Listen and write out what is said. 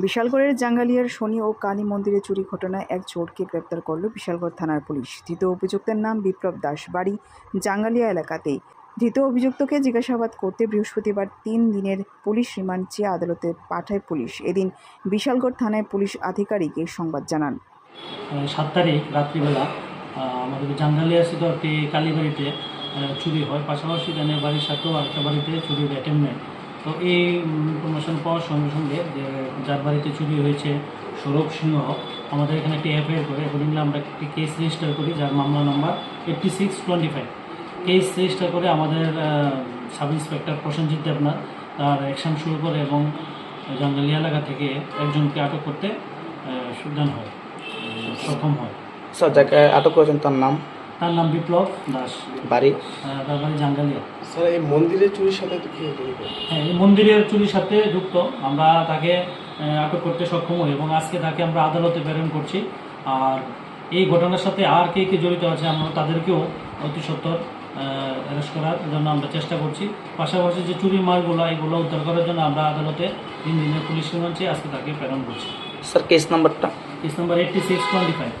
বিশালগড়ের জাঙ্গালিয়ার শনি ও কালী মন্দিরে চুরি ঘটনায় এক চোরকে গ্রেপ্তার করল বিশালগড় থানার পুলিশ। ধৃত অভিযুক্তের নাম বিপ্লব দাস বাড়ি জাঙ্গালিয়া এলাকাতেই ধৃত অভিযুক্তকে জিজ্ঞাসাবাদ করতে বৃহস্পতিবার তিন দিনের পুলিশ রিমান্ড চেয়ে আদালতে পাঠায় পুলিশ। এদিন বিশালগড় থানায় পুলিশ আধিকারিক এই সংবাদ জানান। সাত তারিখ রাত্রিবেলা আমাদের জাঙ্গালিয়া স্থিত একটি কালীবাড়িতে চুরি হয়। পাশাপাশি বাড়ির সাথেও আরেকটা বাড়িতে চুরির অ্যাটেম্পমেন্ট তো এই ইনফরমেশন পাওয়ার সঙ্গে সঙ্গে যে যার বাড়িতে চুরি হয়েছে সৌরভ সিংহ, আমাদের এখানে একটি এফআইআর করে অ্যাকর্ডিংলি আমরা একটি কেস রেজিস্টার করি, যার মামলা নম্বর eighty six twenty five case register করে আমাদের সাব ইন্সপেক্টর প্রসেনজিৎ দেবনাথ, তার অ্যাকশন শুরু করে এবং জাঙ্গালিয়া এলাকা থেকে একজনকে আটক করতে সুদান হয়, সক্ষম হয়। স্যার, যাকে আটক করেছেন তার নাম? তার নাম বিপ্লব দাস। বাড়ি? আহ, তার বাড়ি জাঙ্গালিয়া। স্যার এই মন্দিরের চুরির সাথে হ্যাঁ এই মন্দিরের চুরির সাথে যুক্ত। আমরা তাকে আটক করতে সক্ষম হই এবং আজকে তাকে আমরা আদালতে প্রেরণ করছি। আর এই ঘটনার সাথে আর কে কে জড়িত আছে আমরা তাদেরকেও অতি সত্তর অ্যারেস্ট করার জন্য আমরা চেষ্টা করছি। পাশাপাশি যে চুরি মালগুলো এগুলো উদ্ধার করার জন্য আমরা আদালতে তিন দিনের পুলিশ আজকে তাকে প্রেরণ করছি। স্যার কেস নাম্বারটা case number eighty six twenty five